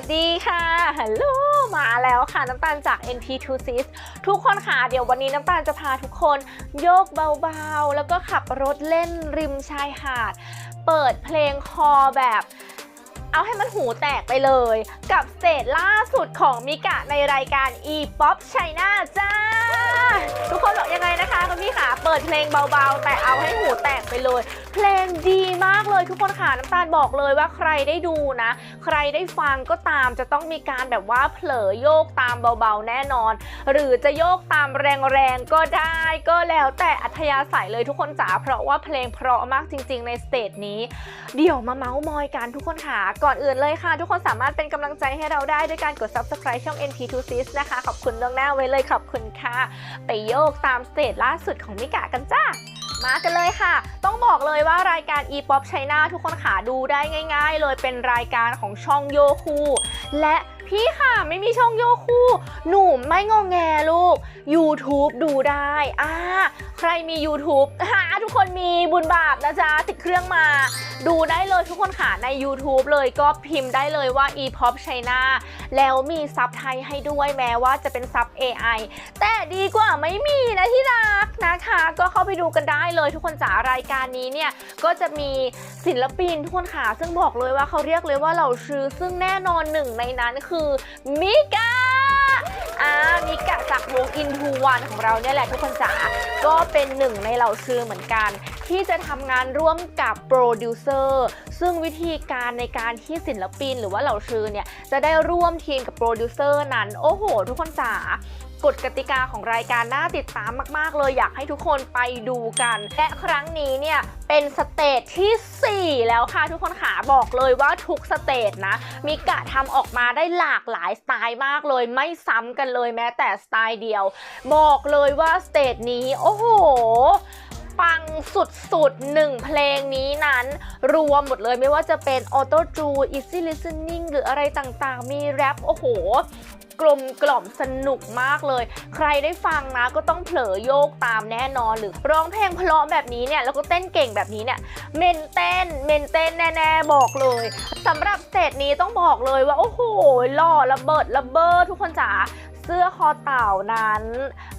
วัสดีค่ะ ฮัลโหล มาแล้วค่ะน้ำตาลจาก NP2Sis ทุกคนค่ะ เดี๋ยววันนี้น้ำตาลจะพาทุกคนโยกเบาๆ แล้วก็ขับรถเล่นริมชายหาด เปิดเพลงคอแบบ เอาให้มันหูแตกไปเลย กับสเตจล่าสุดของมิกะในรายการ E-POP China จ้า ทุกคนบอกยังไงนะคะคุณพี่ขาเปิดเพลงเบาๆ แต่เอาให้หูแตกไปเลย เพลงดีมากเลยทุกคนค่ะน้ำตาลบอกเลยว่าใครได้ดูนะ ใครได้ฟังก็ตามจะต้องมีการแบบว่าเผลอโยกตามเบาๆ แน่นอน หรือจะโยกตามแรงๆก็ได้ก็แล้วแต่อัธยาศัยเลยทุกคนจ๋าเพราะว่าเพลงเพราะมากจริง ๆ ในสเตจนี้เดี๋ยวมาเมาส์มอยกันทุกคนค่ะก่อนอื่นเลยค่ะ ทุกคนสามารถเป็นกำลังใจให้เราได้ด้วยการกด subscribe ช่อง NP2Sis นะคะ ขอบคุณล่วงหน้าไว้เลยขอบคุณค่ะไปโยกตามสเตจล่าสุดของมิกะกันจ้ามากันเลยค่ะ ต้องบอกเลยว่ารายการ e-pop China ทุกคนขาดูได้ง่าย ๆ เลยเป็นรายการของช่องโยคูและพี่ค่ะไม่มีช่องโยคูหนูไม่งองแงลูก YouTube ดูได้อ่าใครมี YouTube หาทุกคนมีบุญบาปนะจ๊ะติดเครื่องมา ดูได้เลยทุกคนค่ะใน YouTube เลยก็พิมพ์ได้เลยว่า e-pop China แล้วมีซับไทยให้ด้วยแม้ว่าจะเป็นซับ AI แต่ดีกว่าไม่มีนะที่รักนะคะ ก็เข้าไปดูกันได้เลยทุกคนจ๋ารายการนี้เนี่ย ก็จะมีศิลปินทุกคนค่ะ ซึ่งบอกเลยว่าเขาเรียกเลยว่าเหล่าชื่อซึ่งแน่นอนหนึ่งในนั้นคือมิกา อ่ามิกะจากวงอินทูวันของเราเนี่ยแหละทุกคนจ๋าก็เป็นหนึ่งในเหล่าชื่อเหมือนกัน ที่จะทำงานร่วมกับโปรดิวเซอร์ซึ่งวิธีการในการที่ศิลปิน หรือว่าเหล่าชื่อเนี่ยจะได้ร่วมทีมกับโปรดิวเซอร์นั้น โอ้โห ทุกคนจ๋า กฎกติกาของรายการน่าติดตามมากๆ เลยอยากให้ทุกคนไปดูกัน และครั้งนี้เนี่ยเป็นสเตจที่ 4 แล้วค่ะทุกคนขาบอกเลยว่าทุกสเตจนะมีกะทำออกมาได้หลากหลายสไตล์มากเลย ไม่ซ้ำกันเลยแม้แต่สไตล์เดียว บอกเลยว่าสเตจนี้ โอ้โห ปังสุดๆหนึ่งเพลงนี้นั้น รวมหมดเลยไม่ว่าจะเป็น Auto t u e Easy Listening หรืออะไรต่างๆ มีแรปโอ้โหกลมกล่อมสนุกมากเลย ใครได้ฟังนะก็ต้องเผลอโยกตามแน่นอน หรือร้องเพลงเพราะแบบนี้เนี่ยแล้วก็เต้นเก่งแบบนี้เนี่ยเมนเต้นเมนเต้นแน่ๆบอกเลยสำหรับสเตนี้ต้องบอกเลยว่า โอ้โหหล่อระเบิดระเบ้อทุกคนจ๋า สื้อคอเต่านั้น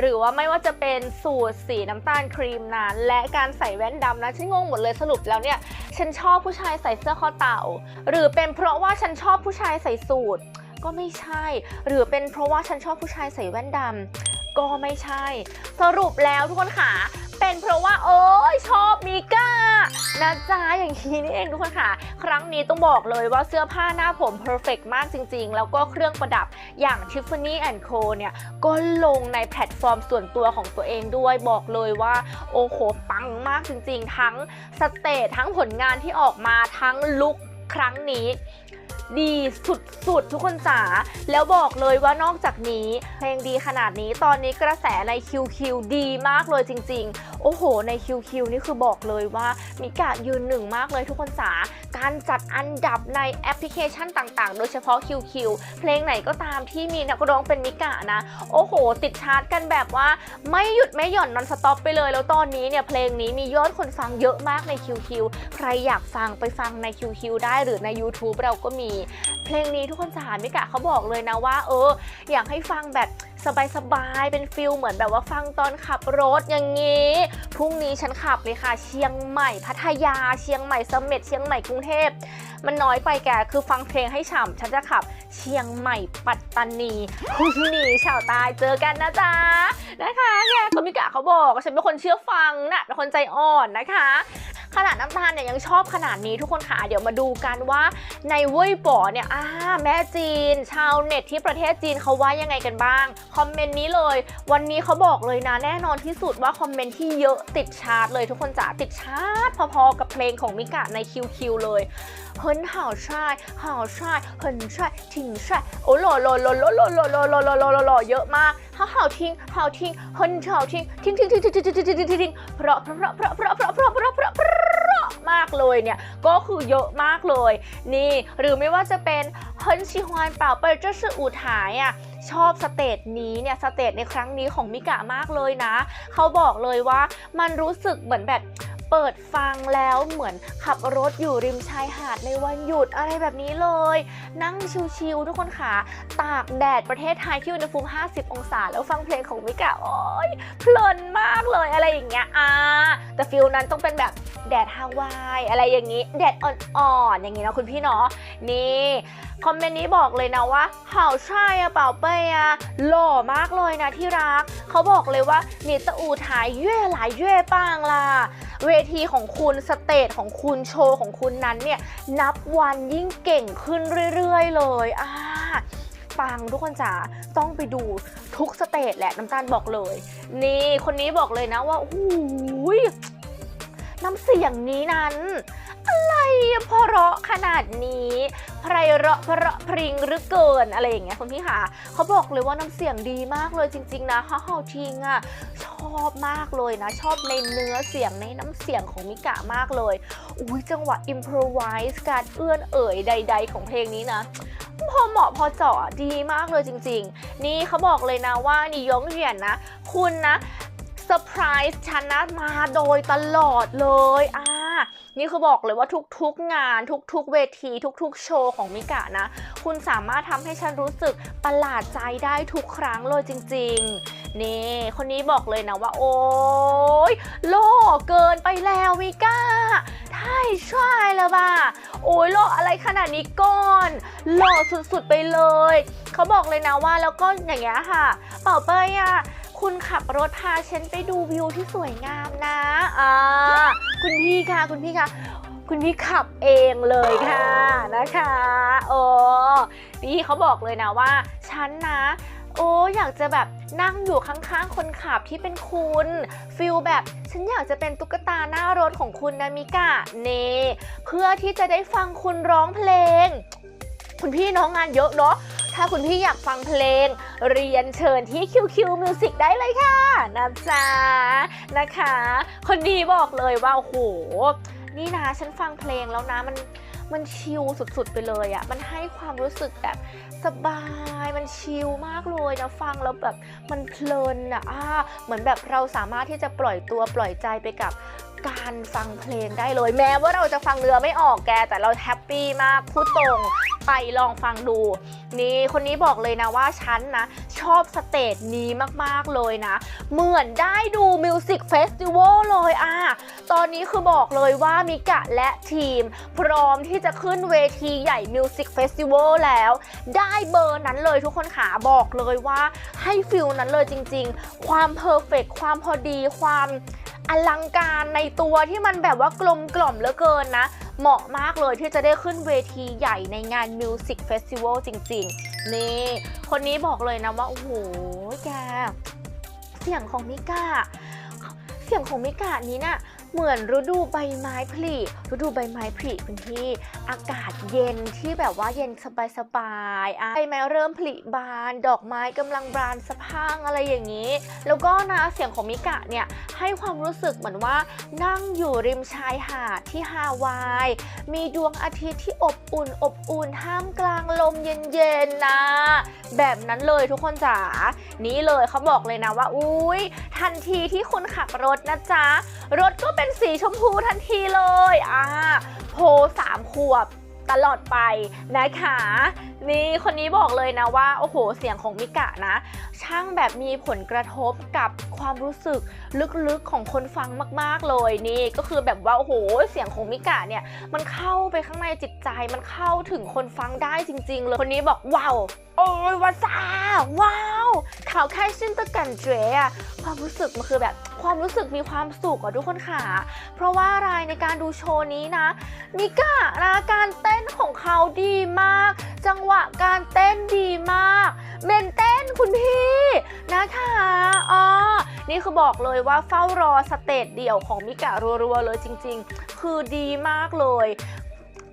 หรือว่าไม่ว่าจะเป็นสูตรสีน้ำตาลครีมนั้น และการใส่แว่นดำนะฉันงงหมดเลยสรุปแล้วเนี่ยฉันชอบผู้ชายใส่เสื้อคอเต่า หรือเป็นเพราะว่าฉันชอบผู้ชายใส่สูทก็ไม่ใช่ หรือเป็นเพราะว่าฉันชอบผู้ชายใส่แว่นดำก็ไม่ใช่ สรุปแล้วทุกคนค่ะ เป็นเพราะว่าโอ้ยชอบมิก้านะจ๊ะอย่างนี้นี่เองทุกคนค่ะ ครั้งนี้ต้องบอกเลยว่าเสื้อผ้าหน้าผมเพอร์เฟกมากจริง ๆ แล้วก็เครื่องประดับอย่าง Tiffany Co เนี่ย ก็ลงในแพลตฟอร์มส่วนตัวของตัวเองด้วยบอกเลยว่า โอ้โห ปังมากจริง ๆ ทั้งสเตจทั้งผลงานที่ออกมาทั้งลุคครั้งนี้ ดีสุดๆ ทุกคนจ๋าแล้วบอกเลยว่านอกจากนี้เพลงดีขนาดนี้ตอนนี้กระแสใน QQ ดีมากเลยจริง ๆ โอ้โห ใน QQ นี่คือบอกเลยว่ามิกะยืนหนึ่งมากเลยทุกคนจ๋าการจัดอันดับในแอปพลิเคชันต่างๆ โดยเฉพาะ QQ เพลงไหนก็ตามที่มีนักร้องเป็นมิกะนะ โอ้โห ติดชาร์ตกันแบบว่าไม่หยุดไม่หย่อนนอนสต็อปไปเลย แล้วตอนนี้เนี่ยเพลงนี้มียอดคนฟังเยอะมากใน QQ ใครอยากฟังไปฟังใน QQ ได้หรือใน YouTube เราก็มีเพลงนี้ทุกคนสหารมิกะเขาบอกเลยนะว่า เออ อยากให้ฟังแบบสบายๆ เป็นฟิลเหมือนแบบว่าฟังตอนขับรถอย่างนี้ พรุ่งนี้ฉันขับเลยค่ะ เชียงใหม่ พัทยา เชียงใหม่สม็ดเชียงใหม่กรุงเทพ มันน้อยไปแก คือฟังเพลงให้ฉ่ำ ฉันจะขับ เชียงใหม่ ปัตตานีพรุ่งนี้ชาวใตายเจอกันนะจ๊ะ นะคะเนี่ยคุณมิกะเขาบอก ฉันเป็นคนเชื่อฟังนะเป็นคนใจอ่อนนะคะ ขนาดน้ำตาลเนี่ยยังชอบขนาดนี้ทุกคนค่ะ เดี๋ยวมาดูกันว่าในเว่ยป๋อเนี่ยอ่าแม่จีน ชาวเน็ตที่ประเทศจีนเขาว่ายังไงกันบ้าง คอมเมนต์นี้เลย วันนี้เขาบอกเลยนะแน่นอนที่สุดว่าคอมเมนต์ที่เยอะติดชาร์ตเลยทุกคนจ๋าติดชาร์ตพอๆกับเพลงของมิกะใน QQ เลยเฮินห่าวช่ายห่าวช่ายเฮินช่ายถิงช่ายโอ้หล่อหล่อหล่อหล่อหล่อหล่อหล่อหล่อหล่อหล่อหล่อหล่อเยอะมาก เขาห่าวทิ้งห่าวทิ้งเฮินห่าวทิ้งทิ้งทิ้งทิ้งทิ้งทิ้งทิ้งทิ้งทิ้งทิ้งเพราะเพราะเพราะเพราะเพราะเพราะเพราะเพราะเพราะมากเลยเนี่ยก็คือเยอะมากเลย นี่ หรือไม่ว่าจะเป็นเฮินชิฮวนเปล่าเปิดเจ้าชื่ออูถ่ายอะชอบสเตจนี้เนี่ยสเตจในครั้งนี้ของมิกะมากเลยนะ เขาบอกเลยว่ามันรู้สึกเหมือนแบบ เปิดฟังแล้วเหมือนขับรถอยู่ริมชายหาดในวันหยุดอะไรแบบนี้เลย นั่งชิลๆทุกคนค่ะ ตากแดดประเทศไทยที่อุณหภูมิ 50 องศา แล้วฟังเพลงของมิกะโอ้ยเพลินมากเลยอะไรอย่างเงี้ยอ่าแต่ฟิลนั้นต้องเป็นแบบ แดดฮาวายอะไรอย่างนี้ แดดอ่อนๆอย่างนี้นะคุณพี่เนาะนี่คอมเมนต์นี้บอกเลยนะว่าเห่าใช่อะเป่าเป้อะหล่อมากเลยนะที่รัก เขาบอกเลยว่านี่ตะอูถ่ายเย่หลายเย่ปังล่ะเวทีของคุณสเตจของคุณโชว์ของคุณนั้นเนี่ยนับวันยิ่งเก่งขึ้นเรื่อยๆเลยอ่าฟังทุกคนจ๋าต้องไปดูทุกสเตจแหละน้ำตาลบอกเลย นี่คนนี้บอกเลยนะว่าโอ้ย น้ำเสียงนี้นั้น อะไรอเพราะขนาดนี้ไพเราะเพราะพริงหรือเกินอะไรอย่างเงี้ยคุณพี่คะเขาบอกเลยว่าน้ำเสียงดีมากเลยจริง ๆ นะฮ่าฮาทิงอะชอบมากเลยนะ ชอบในเนื้อเสียงในน้ำเสียงของมิกะมากเลยอุ้ยจังหวะ improvise การเอื้อนเอ่ยใด ๆ ของเพลงนี้นะพอเหมาะพอเจาะดีมากเลยจริง ๆ นี่เขาบอกเลยนะว่านี่ยงเหยียนนะ คุณนะ เซอร์ไพรส์ชนะมาโดยตลอดเลยอ่านี่คือบอกเลยว่าทุกๆงานทุกๆเวที ทุกๆโชว์ของมิกะนะ คุณสามารถทำให้ฉันรู้สึกประหลาดใจได้ทุกครั้งเลยจริง ๆ นี่ คนนี้บอกเลยนะว่า โอ้ยโลเกินไปแล้วมิกะใช่ใช่แล้วบ่าโอ้ยโลอะไรขนาดนี้ก่อนหล่อสุดๆไปเลย เขาบอกเลยนะว่าแล้วก็อย่างเงี้ยค่ะ เป่าเป้ยอะ คุณขับรถพาฉันไปดูวิวที่สวยงามนะอ่าคุณพี่คะคุณพี่คะคุณพี่ขับเองเลยค่ะนะคะเออพี่เขาบอกเลยนะว่าฉันนะ โอ้อยากจะแบบนั่งอยู่ข้างๆ คนขับที่เป็นคุณฟิลแบบฉันอยากจะเป็นตุ๊กตาหน้ารถของคุณนะมิกะเนเพื่อที่จะได้ฟังคุณร้องเพลง คุณพี่น้องงานเยอะเนาะ ถ้าคุณพี่อยากฟังเพลง เรียนเชิญที่ QQ Music ได้เลยค่ะนะจ๊ะนะคะ คนดีบอกเลยว่าโอ้โหนี่นะฉันฟังเพลงแล้วนะมันมันชิลสุดๆไปเลยอะ่ะ มันให้ความรู้สึกแบบสบาย มันชิลมากเลยนะฟังแล้วแบบมันเพลินอะอะเหมือนแบบเราสามารถที่จะปล่อยตัวปล่อยใจไปกับ การฟังเพลงได้เลย แม้ว่าเราจะฟังเนื้อไม่ออกแก แต่เราแฮปปี้มากพูดตรงไปลองฟังดู นี่คนนี้บอกเลยนะว่าฉันนะ ชอบสเตจนี้มากๆเลยนะ เหมือนได้ดูมิวสิกเฟสติวัลเลยอะ ตอนนี้คือบอกเลยว่ามิกะและทีม พร้อมที่จะขึ้นเวทีใหญ่มิวสิกเฟสติวัลแล้ว ได้เบอร์นั้นเลยทุกคนขาบอกเลยว่าให้ฟิลนั้นเลยจริงๆ ความเพอร์เฟกความพอดีความ อลังการในตัวที่มันแบบว่ากลมกล่อมเหลือเกินนะ เหมาะมากเลยที่จะได้ขึ้นเวทีใหญ่ในงานมิวสิกเฟสติวัลจริงๆ นี่ คนนี้บอกเลยนะว่า โอ้โหแกเสียงของมิกาเสียงของมิกานี้น่ะ เหมือนฤดูใบไม้ผลิฤดูใบไม้ผลิเป็นที่อากาศเย็นที่แบบว่าเย็นสบายๆอะใบไม้เริ่มผลิบาน ดอกไม้กำลังบานสะพังอะไรอย่างนี้ แล้วก็นะเสียงของมิกะเนี่ยให้ความรู้สึกเหมือนว่านั่งอยู่ริมชายหาดที่ฮาวาย มีดวงอาทิตย์ที่อบอุ่นอบอุ่นท่ามกลางลมเย็นๆนะ แบบนั้นเลยทุกคนจ๋านี่เลยเขาบอกเลยนะว่าอุ้ยทันทีที่คุณขับรถนะจ๊ะรถก็เป็นสีชมพูทันทีเลยอ่าโพสามขวบตลอดไปนะคะ นี่คนนี้บอกเลยนะว่า โอ้โห เสียงของมิกะนะ ช่างแบบมีผลกระทบกับความรู้สึกลึกๆของคนฟังมากๆเลยนี่ก็คือแบบว่า โอ้โห เสียงของมิกะเนี่ย มันเข้าไปข้างในจิตใจมันเข้าถึงคนฟังได้จริง ๆ เลย คนนี้บอกว้าวโอ้ยว้าซาว้าวข่าวแค่ชื่นตะกันเจอความรู้สึกมันคือแบบ ความรู้สึกมีความสุขอะทุกคนค่ะ เพราะว่าอะไรในการดูโชว์นี้นะมิกะนะการเต้นของเขาดีมาก จังหวะการเต้นดีมากเมนเต้นคุณพี่นะคะอ๋อนี่คือบอกเลยว่าเฝ้ารอสเตจเดี่ยวของมิกะรัวๆเลยจริง ๆ คือดีมากเลย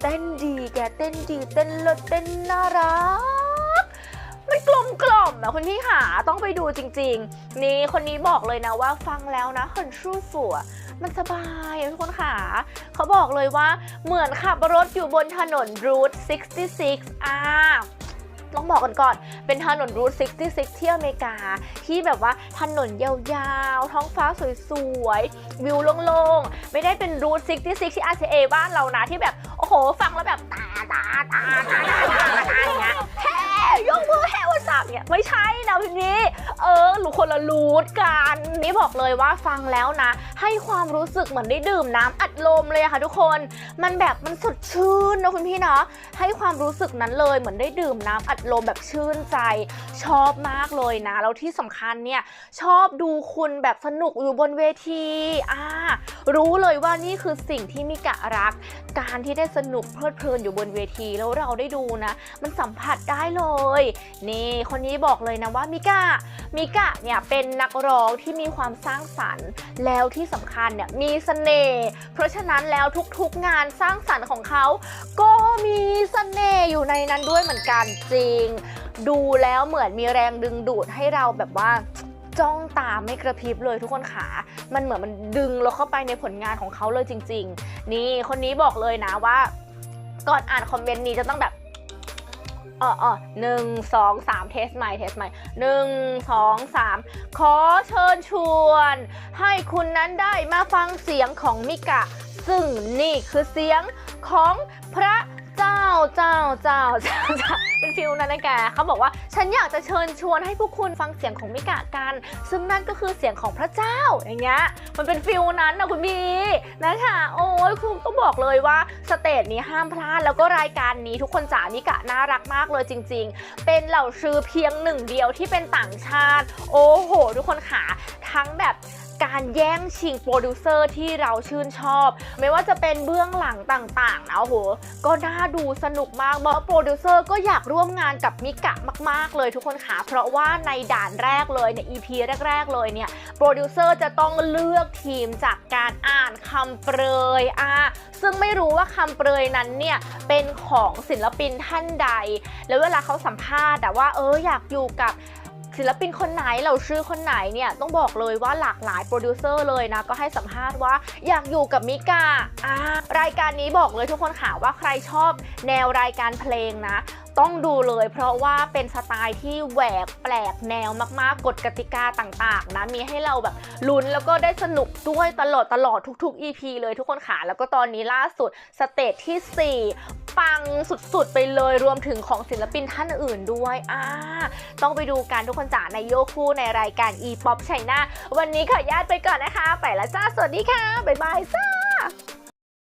เต้นดีแกเต้นดีเต้นเลิศเต้นน่ารัก อะคุณพี่ค่ะต้องไปดูจริง ๆ นี่คนนี้บอกเลยนะว่าฟังแล้วนะคนชู่สัวมันสบายทุกคนค่ะ เขาบอกเลยว่าเหมือนขับรถอยู่บนถนนรูท66อ่าต้องบอกกันก่อน เป็นถนนรูท66 ที่อเมริกา ที่แบบว่าถนนยาวๆ ท้องฟ้าสวยๆ วิวโล่งๆ ไม่ได้เป็นรูท66 ที่ RCA บ้านเรานะ ที่แบบ โอ้โห ฟังแล้วแบบตาตาตาตาตาตาอย่างเงี้ย ยกมือแห่วันสับเนี่ยไม่ใช่นะพี่นี้ เออหรือคนละรูทกันนี่บอกเลยว่าฟังแล้วนะ ให้ความรู้สึกเหมือนได้ดื่มน้ำอัดลมเลยค่ะทุกคน มันแบบมันสดชื่นนะคุณพี่เนาะให้ความรู้สึกนั้นเลยเหมือนได้ดื่มน้ำอัดลมแบบชื่นใจ ชอบมากเลยนะ แล้วที่สำคัญเนี่ยชอบดูคุณแบบสนุกอยู่บนเวทีอ่ารู้เลยว่านี่คือสิ่งที่มิกะรัก การที่ได้สนุกเพลิดเพลินอยู่บนเวทีแล้วเราได้ดูนะ มันสัมผัสได้เลย นี่คนนี้บอกเลยนะว่ามิกะมิกะเนี่ยเป็นนักร้องที่มีความสร้างสรรค์ แล้วที่สำคัญเนี่ยมีเสน่ห์เพราะฉะนั้นแล้วทุกๆงานสร้างสรรค์ของเขา ก็มีเสน่ห์อยู่ในนั้นด้วยเหมือนกันจริง ดูแล้วเหมือนมีแรงดึงดูดให้เราแบบว่าจ้องตาไม่กระพริบเลยทุกคนขา มันเหมือนมันดึงเราเข้าไปในผลงานของเขาเลยจริง ๆ นี่คนนี้บอกเลยนะว่า ก่อนอ่านคอมเมนต์นี้จะต้องแบบ ออเออหนึ่งสองสามเทสใหม่เทสใหม่หนึ่งสองสามขอเชิญชวน ให้คุณนั้นได้มาฟังเสียงของมิกะ ซึ่งนี่คือเสียงของพระ จ้าเจ้าเจ้าเจ้าเจ้าเป็นฟิลนั้นนะแกเขาบอกว่าฉันอยากจะเชิญชวนให้พวกคุณฟังเสียงของมิกะกัน ซึ่งนั่นก็คือเสียงของพระเจ้าอย่างเงี้ยมันเป็นฟิลนั้นนะคุณบีนะคะโอ้ยคุณก็บอกเลยว่าสเตจนี้ห้ามพลาดแล้วก็รายการนี้ทุกคนจ๋ามิกะน่ารักมากเลยจริง ๆ เป็นเหล่าซื้อเพียงหนึ่งเดียวที่เป็นต่างชาติ โอ้โห ทุกคนขาทั้งแบบ การแย่งชิงโปรดิวเซอร์ที่เราชื่นชอบ ไม่ว่าจะเป็นเบื้องหลังต่างๆนะโอ้โหก็น่าดูสนุกมากเพราะโปรดิวเซอร์ก็อยากร่วมงานกับมิกะมาก ๆ เลยทุกคนค่ะเพราะว่าในด่านแรกเลยเนี่ย EP แรก ๆ เลยเนี่ยโปรดิวเซอร์จะต้องเลือกทีมจากการอ่านคำเปรยอะซึ่งไม่รู้ว่าคำเปรยนั้นเนี่ยเป็นของศิลปินท่านใด แล้วเวลาเขาสัมภาษณ์แต่ว่าเอออยากอยู่กับ ศิลปินคนไหนเราชื่อคนไหนเนี่ยต้องบอกเลยว่าหลากหลายโปรดิวเซอร์เลยนะก็ให้สัมภาษณ์ว่าอยากอยู่กับมิกาอ่ารายการนี้บอกเลยทุกคนค่ะว่าใครชอบแนวรายการเพลงนะต้องดูเลยเพราะว่าเป็นสไตล์ที่แหวกแปลกแนวมากๆ กฎกติกาต่างๆ นะ มีให้เราแบบลุ้นแล้วก็ได้สนุกด้วยตลอดตลอดทุกๆ EP เลยทุกคนค่ะ แล้วก็ตอนนี้ล่าสุดสเตจที่ 4 ปังสุดๆ ไปเลยรวมถึงของศิลปินท่านอื่นด้วยอ่าต้องไปดูกันทุกคนจ๋าในโยคู่ในรายการ e-pop ไชน่าวันนี้ขออนุญาตไปก่อนนะคะ ไปแล้วจ้า สวัสดีค่ะ บ๊ายบายจ้า